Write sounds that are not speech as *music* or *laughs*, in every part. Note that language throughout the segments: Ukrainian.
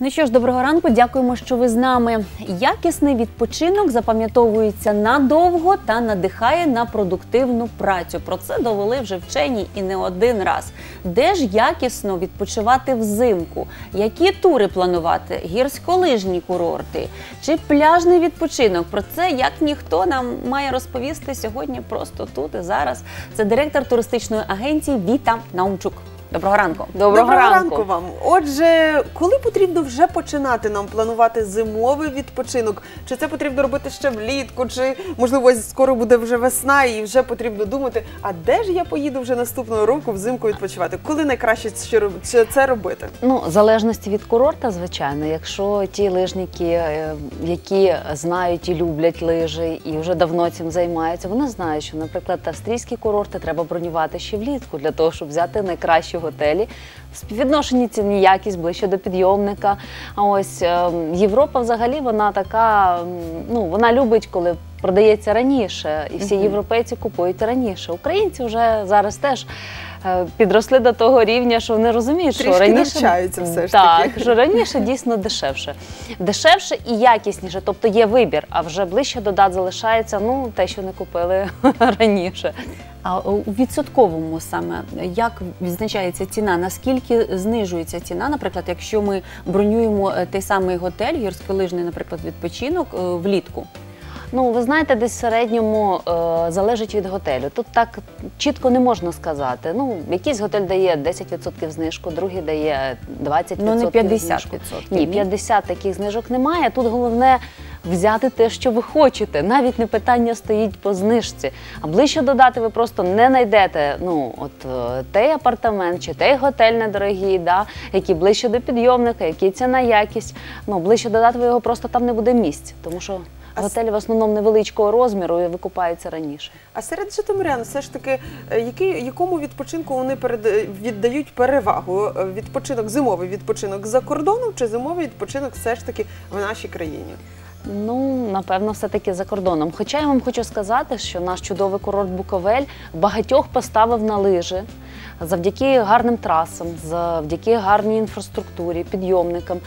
Ну що ж, доброго ранку. Дякуємо, що ви з нами. Якісний відпочинок запам'ятовується надовго та надихає на продуктивну працю. Про це довели вже вчені і не один раз. Де ж якісно відпочивати взимку? Які тури планувати? Гірськолижні курорти чи пляжний відпочинок? Про це як ніхто нам має розповісти сьогодні. Просто тут і зараз. Це директор туристичної агенції Віта Наумчук. Доброго ранку. Доброго, ранку. вам. Отже, коли потрібно вже починати нам планувати зимовий відпочинок? Чи це потрібно робити ще влітку? Чи можливо ось скоро буде вже весна і вже потрібно думати, а де ж я поїду вже наступного року взимку відпочивати? Коли найкраще це роб- це- це робити? Ну, в залежності від курорта, звичайно, якщо ті лижники, е, які знають і люблять лижі і вже давно цим займаються, вони знають, що, наприклад, австрійські курорти треба бронювати ще влітку для того, щоб взяти найкращі готелі. В співвідношенні ціні якість ближче до підйомника. А ось е, Європа взагалі вона така, ну вона любить, коли продається раніше, і всі європейці купують раніше. Українці вже зараз теж. Е, Підросли до того рівня, що вони розуміють, що Трішки раніше навчаються все ж так, таки. що раніше дійсно дешевше. Дешевше і якісніше, тобто є вибір, а вже ближче до дат залишається ну, те, що не купили *laughs* раніше. А у відсотковому саме як відзначається ціна? Наскільки знижується ціна? Наприклад, якщо ми бронюємо е, той самий готель, гірськолижний, наприклад, відпочинок е, влітку. Ну, ви знаєте, десь в середньому е, залежить від готелю. Тут так чітко не можна сказати. Ну, якийсь готель дає 10% знижку, другий дає 20% Ну не 50%. знижку. Ні, 50 таких знижок немає. Тут головне взяти те, що ви хочете. Навіть не питання стоїть по знижці. А ближче додати ви просто не знайдете ну, от, е, той апартамент чи той готель недорогий, да, який ближче до підйомника, який ціна якість. Ну, ближче додати ви його просто там не буде місць, тому що готелі в основному невеличкого розміру і викупаються раніше. А серед житомирян все ж таки, е, який, якому відпочинку вони перед, е, віддають перевагу? Е, Відпочинок, зимовий відпочинок за кордоном чи зимовий відпочинок все ж таки в нашій країні? Ну, напевно, все-таки за кордоном. Хоча я вам хочу сказати, що наш чудовий курорт Буковель багатьох поставив на лижі завдяки гарним трасам, завдяки гарній інфраструктурі, підйомникам.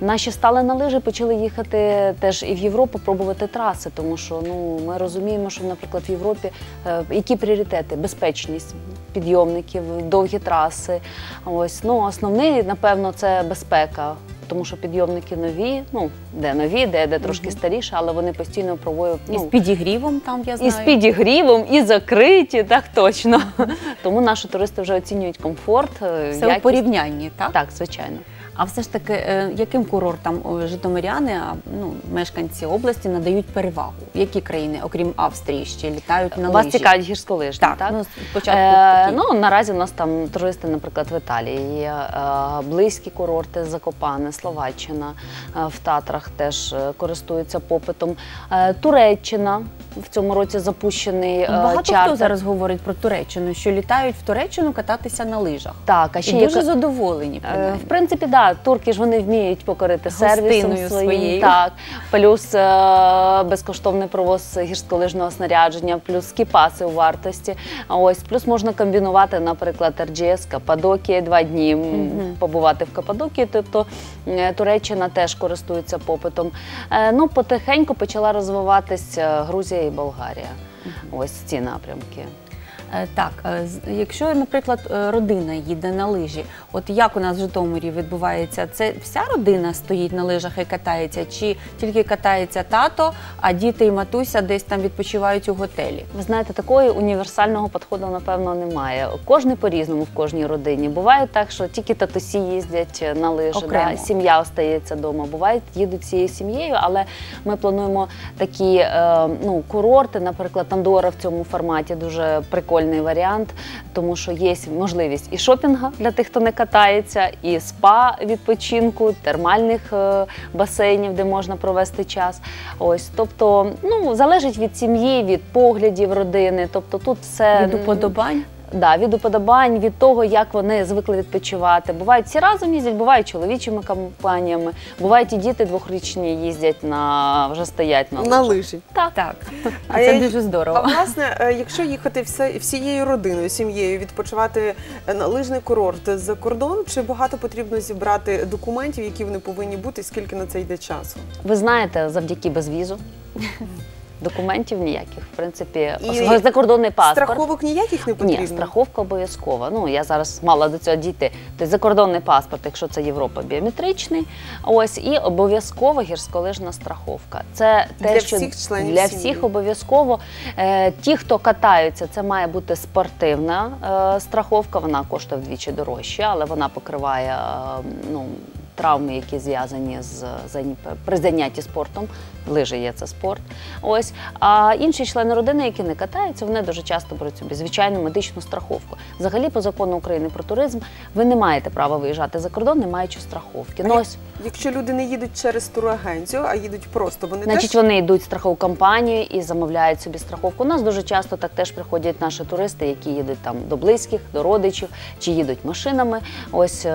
Наші стали на лижі, почали їхати теж і в Європу пробувати траси, тому що ну, ми розуміємо, що, наприклад, в Європі е, які пріоритети? Безпечність підйомників, довгі траси. Ось ну, основний, напевно, це безпека. Тому що підйомники нові, ну де нові, де, де трошки старіше, але вони постійно проводять І з ну, підігрівом там я знаю. і з підігрівом, і закриті, так точно. Тому наші туристи вже оцінюють комфорт. е, якість. у порівнянні, так? Так, звичайно. А все ж таки, е, яким курортам житомиряни, ну, мешканці області надають перевагу? Які країни, окрім Австрії, ще літають на Вас лижі? цікавить гірськолижні, Так, так? ну спочатку Е, ну, наразі у нас там туристи, наприклад, в Італії є е, близькі курорти Закопане, Словаччина е, в Татрах теж е, користуються попитом. Е, Туреччина в цьому році запущений е, Багато чартер. хто зараз говорить про Туреччину, що літають в Туреччину кататися на лижах. Так, а І ще дуже є задоволені. Е, принаймні. В принципі, да, турки ж вони вміють покорити Гостиною сервісом своїм. своєю. Так, плюс е, безкоштовний провоз гірськолижного снарядження, плюс скіпаси у вартості. А ось плюс можна комбінувати, наприклад, RGS, Каппадокія, два дні м, побувати в Каппадокії. Тобто е, Туреччина теж користується попитом. Е, Ну, потихеньку почала розвиватися Грузія і Болгарія. Ось ці напрямки. Е, Так, е, якщо, наприклад, е, родина їде на лижі, от як у нас в Житомирі відбувається, це вся родина стоїть на лижах і катається, чи тільки катається тато, а діти і матуся десь там відпочивають у готелі? Ви знаєте, такої універсального підходу, напевно, немає. Кожний по-різному в кожній родині. Буває так, що тільки татусі їздять на лижі, да, сім'я остається вдома. Бувають, їдуть всією сім'єю, але ми плануємо такі ну, курорти, наприклад, Андора в цьому форматі дуже прикольний варіант, тому що є можливість і шопінга для тих, хто не катається, і спа відпочинку, термальних е, басейнів, де можна провести час. Ось, тобто, ну залежить від сім'ї, від поглядів родини. Тобто тут все Від уподобань? Да, від уподобань, від того, як вони звикли відпочивати. Бувають всі разом їздять, бувають чоловічими компаніями, бувають і діти двохрічні їздять на вже стоять на, На лижі. Так. Так, А це я- дуже А власне, е, якщо їхати все, всією родиною, сім'єю, відпочивати на лижний курорт за кордон, чи багато потрібно зібрати документів, які вони повинні бути, скільки на це йде часу? Ви знаєте, завдяки безвізу. Документів ніяких. В принципі, І закордонний паспорт. Страховок ніяких не потрібно? Ні, страховка обов'язкова. Ну я зараз мала до цього дійти. Тобто закордонний паспорт, якщо це Європа, біометричний. Ось і обов'язкова гірськолижна страховка. Це те, Для що всіх членів для сім'ї. всіх обов'язково. Е, ті, хто катаються, це має бути спортивна е, страховка. Вона коштує вдвічі дорожче, але вона покриває е, ну. Травми, які зв'язані з при занятті спортом, лижі є це спорт. Ось а інші члени родини, які не катаються, вони дуже часто беруть собі звичайну медичну страховку. Взагалі, по закону України про туризм, ви не маєте права виїжджати за кордон, не маючи страховки. Ну ось, Якщо люди не їдуть через турагенцію, а їдуть просто, вони значить, теж вони йдуть в страхову компанію і замовляють собі страховку. У нас дуже часто так теж приходять наші туристи, які їдуть там до близьких, до родичів, чи їдуть машинами. Ось е,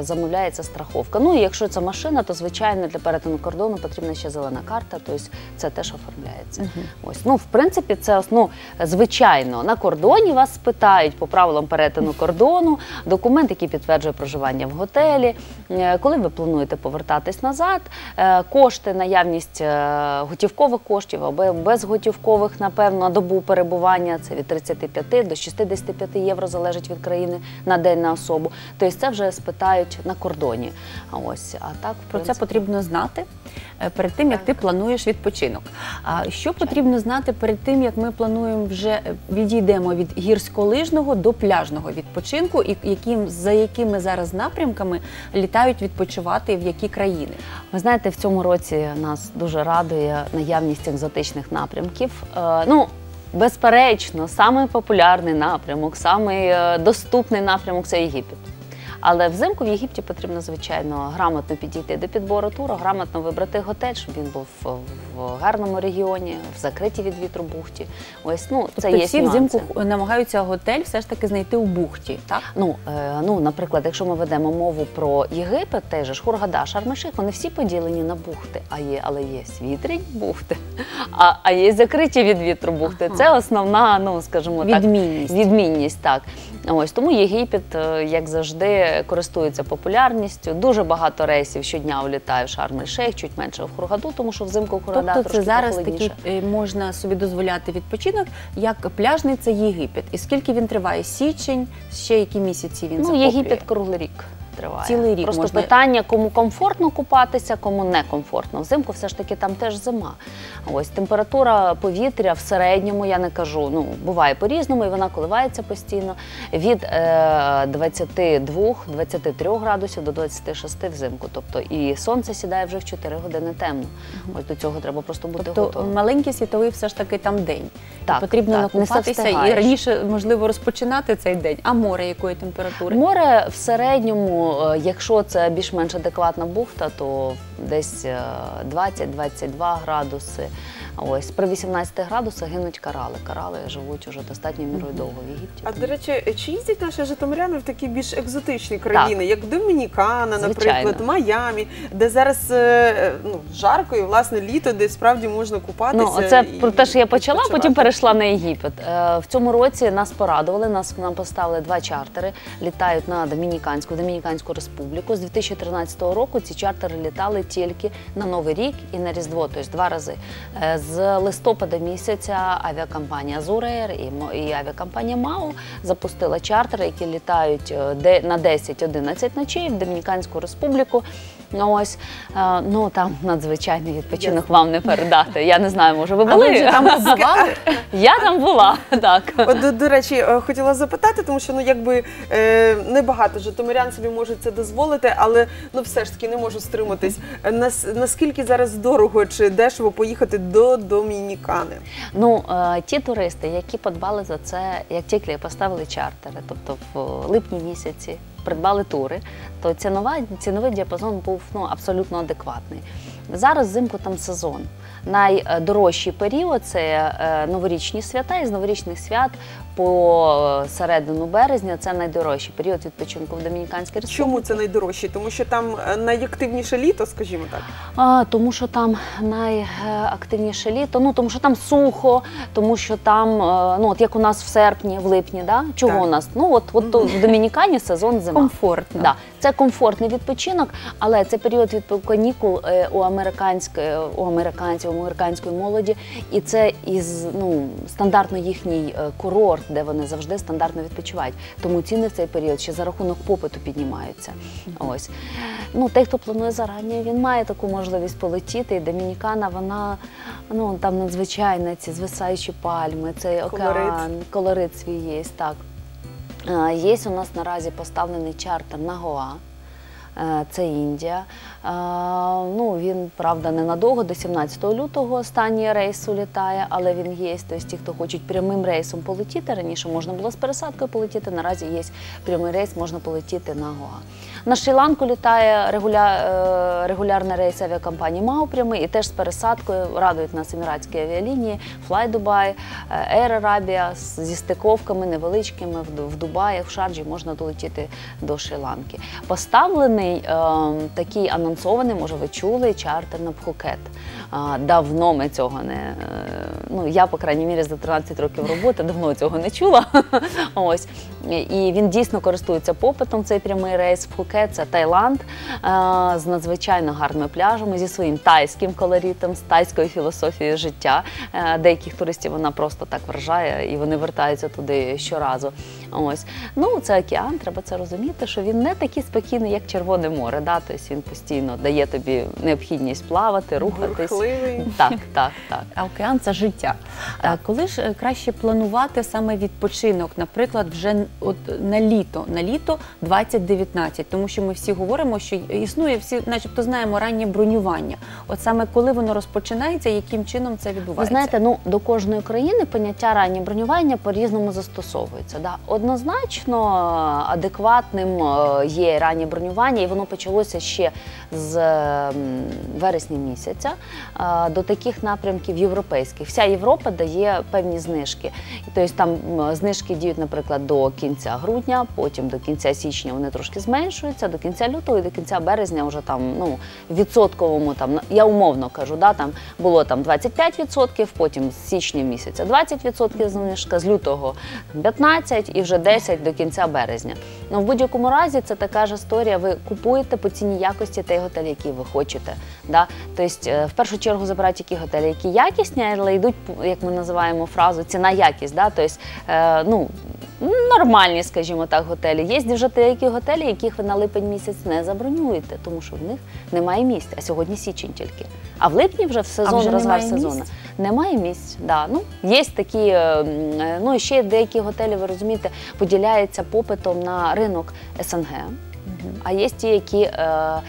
замовляється страховка. Ну і якщо це машина, то звичайно для перетину кордону потрібна ще зелена карта, тобто це теж оформляється. Ось ну в принципі, це ну, звичайно на кордоні вас спитають по правилам перетину кордону, документ, який підтверджує проживання в готелі. Е, Коли ви плануєте повертатись назад, е, кошти, наявність е, готівкових коштів або безготівкових, напевно, на добу перебування це від 35 до 65 євро залежить від країни на день на особу. Тобто це вже спитають на кордоні. А ось а так Про це потрібно знати е, перед тим, як ти плануєш відпочинок. А що потрібно знати перед тим, як ми плануємо вже е, відійдемо від гірськолижного до пляжного відпочинку, і яким за якими зараз напрямками літають відпочивати в які країни? Ви знаєте, в цьому році нас дуже радує наявність екзотичних напрямків. Е, ну, безперечно, самий популярний напрямок, самий е, доступний напрямок це Єгипет. Але взимку в Єгипті потрібно, звичайно, грамотно підійти до підбору туру, грамотно вибрати готель, щоб він був в гарному регіоні, в закритій від вітру бухті. Ось ну це Тобто є всі нюанси. взимку намагаються готель все ж таки знайти у бухті, так? Ну, е, ну, наприклад, якщо ми ведемо мову про Єгипет, теж ж Хургада, Шарм-Ель-Шейх, вони всі поділені на бухти. А є, але є світрі бухти, а, а є закриті від вітру бухти. Ага. Це основна, ну скажімо так, Відмінність. відмінність. Так ось тому Єгипет, е, як завжди, користується популярністю. Дуже багато рейсів щодня влітає в Шарм-Ель-Шейх, чуть менше в Хургаду, тому що взимку в Хургада Тобто це трошки зараз похолодніше. такий е, можна собі дозволяти відпочинок, як пляжний це Єгипет. І скільки він триває? Січень, ще які місяці він Ну, захоплює? Єгипет круглий рік триває. Цілий рік Просто можна- питання, кому комфортно купатися, кому не комфортно. Взимку все ж таки там теж зима. Ось температура повітря в середньому, я не кажу, ну буває по-різному, і вона коливається постійно від е, 22-23 градусів до 26 взимку. Тобто і сонце сідає вже в 4 години темно. Ось до цього треба просто бути Тобто готовим. маленький світовий все ж таки там день. Так, Потрібно так, накупатися і раніше можливо розпочинати цей день. А море якої температури? Море в середньому, е, якщо це більш-менш адекватна бухта, то десь е, 20-22 градуси. Ось при 18 градусах гинуть карали. Карали живуть уже достатньо мірою довго в Єгипті. А до речі, чи їздять наші житомиряни в такі більш екзотичні країни, як Домінікана, наприклад, Звичайно. Майамі, де зараз е, ну, жарко і власне літо, де справді можна купатися? Ну, це і про те, що я почала, потім перейшла на Єгипет. Е, В цьому році нас порадували, нас нам поставили два чартери, літають на Домініканську, Домініканську республіку. З 2013 року ці чартери літали тільки на Новий рік і на Різдво, тобто два рази. Е, З листопада місяця авіакомпанія Зуреєр і, авіакомпанія МАУ запустила чартери, які літають е, на 10-11 ночей в Домініканську республіку. Ну, Ось е, ну там надзвичайний відпочинок вам не передати. Я не знаю, може ви А були ви вже там *laughs* побували? Я там була, так. От, до, до речі, е, хотіла запитати, тому що ну якби е, небагато житомирян собі можуть це дозволити, але ну все ж таки не можу стриматись. Нас, наскільки зараз дорого чи дешево поїхати до Домінікани? Ну, е, ті туристи, які подбали за це, як тільки поставили чартери, тобто в липні місяці придбали тури, то цінова, ціновий діапазон був ну, абсолютно адекватний. Зараз взимку там сезон. Найдорожчий період це е, новорічні свята, і з новорічних свят по середину березня це найдорожчий період відпочинку в Домініканській Республіці. Чому це найдорожче? Тому що там е, найактивніше літо, скажімо так. А, тому що там найактивніше літо, ну тому що там сухо, тому що там, е, ну от як у нас в серпні, в липні, да? чого Так. у нас? Ну от, *laughs* в Домінікані сезон зима. Комфортно. Да, це комфортний відпочинок, але це період від канікул е, у американської у американців, у американської молоді, і це із ну стандартно їхній е, курорт, де вони завжди стандартно відпочивають. Тому ціни в цей період ще за рахунок попиту піднімаються. Ось ну той, хто планує зарані, він має таку можливість полетіти. І Домінікана, вона ну там надзвичайна ці звисаючі пальми, цей океан, Колорит. колорит свій є. Так. Е, Є у нас наразі поставлений чартер на Гоа. Е, Це Індія. Е, Ну, він, правда, ненадовго, до 17 лютого останній рейс улітає, але він є. Тобто ті, хто хочуть прямим рейсом полетіти. Раніше можна було з пересадкою полетіти, наразі є прямий рейс, можна полетіти на Гоа. На Шрі-Ланку літає регуля... е, регулярний рейс авіакомпанії МАУ прямий і теж з пересадкою радують нас еміратські авіалінії, Fly Dubai, е, Air Arabia зі стиковками невеличкими в Ду- в Дубаї, в Шарджі можна долетіти до Шрі-Ланки. Поставлений е, такий анонсований, може ви чули, чартер на Пхукет. Давно ми цього не е, ну я, по крайній мірі, за 13 років роботи давно цього не чула. *laughs* Ось і він дійсно користується попитом. Цей прямий рейс в Пхукет, це Таїланд е, з надзвичайно гарними пляжами, зі своїм тайським колоритом, з тайською філософією життя. Е, Деяких туристів вона просто так вражає, і вони вертаються туди щоразу. Ось ну це океан, треба це розуміти, що він не такий спокійний, як Червоне море. Да? Тобто він постійно дає тобі необхідність плавати, рухатись. Бурхливий. Так, так, так. А океан це життя. А коли ж е, краще планувати саме відпочинок, наприклад, вже от на літо, на літо 2019, тому що ми всі говоримо, що існує всі, начебто, знаємо раннє бронювання. От саме коли воно розпочинається, яким чином це Ви відбувається? знаєте, ну до кожної країни поняття раннє бронювання по-різному застосовується. Да? Однозначно адекватним е, є раннє бронювання, і воно почалося ще з вересня місяця е, до таких напрямків європейських. Вся Європа дає певні знижки. Тобто там знижки діють, наприклад, до кінця грудня, потім до кінця січня вони трошки зменшуються, до кінця лютого і до кінця березня вже там ну відсотковому там я умовно кажу, да там було там 25%, потім з січня місяця 20% знижка, з лютого 15% і вже 10% до кінця березня. Ну в будь-якому разі це така ж історія. Ви купуєте по ціні якості той готель, який ви хочете. Да? Тобто, е, в першу чергу забирають ті готелі, які якісні, але йдуть, як ми називаємо фразу, ціна якість. Да? Тобто, е, ну, нормальні, скажімо так, готелі. Є вже деякі готелі, яких ви на липень місяць не забронюєте, тому що в них немає місць. А сьогодні січень тільки. А в липні вже в сезон вже немає сезону. місць? Немає місць. Да. Ну, є такі, е, е, ну і ще деякі готелі, ви розумієте, поділяються попитом на ринок СНГ. А є ті, які е,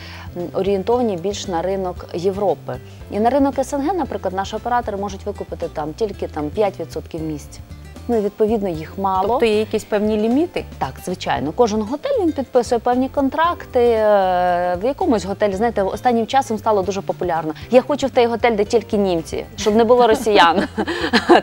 орієнтовані більш на ринок Європи. І на ринок СНГ, наприклад, наші оператори можуть викупити там тільки там 5% місць. Ну і відповідно їх мало. Тобто є якісь певні ліміти? Так, звичайно, кожен готель він підписує певні контракти. Е, В якомусь готелі, знаєте, останнім часом стало дуже популярно. Я хочу в той готель, де тільки німці, щоб не було росіян. *laughs*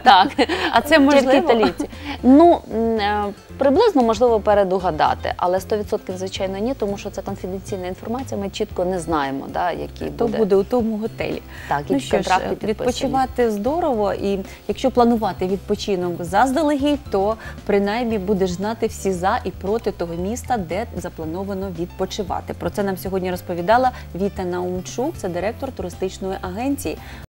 Так, А це тільки італійці. Ну е, приблизно можливо передугадати, але 100% звичайно ні, тому що це конфіденційна інформація. Ми чітко не знаємо, да, який Хто буде. буде у тому готелі? Так, Ну які що ж, відпочивати здорово, і якщо планувати відпочинок заздалегідь, то принаймні будеш знати всі за і проти того міста, де заплановано відпочивати. Про це нам сьогодні розповідала Віта Наумчук, це директор туристичної агенції.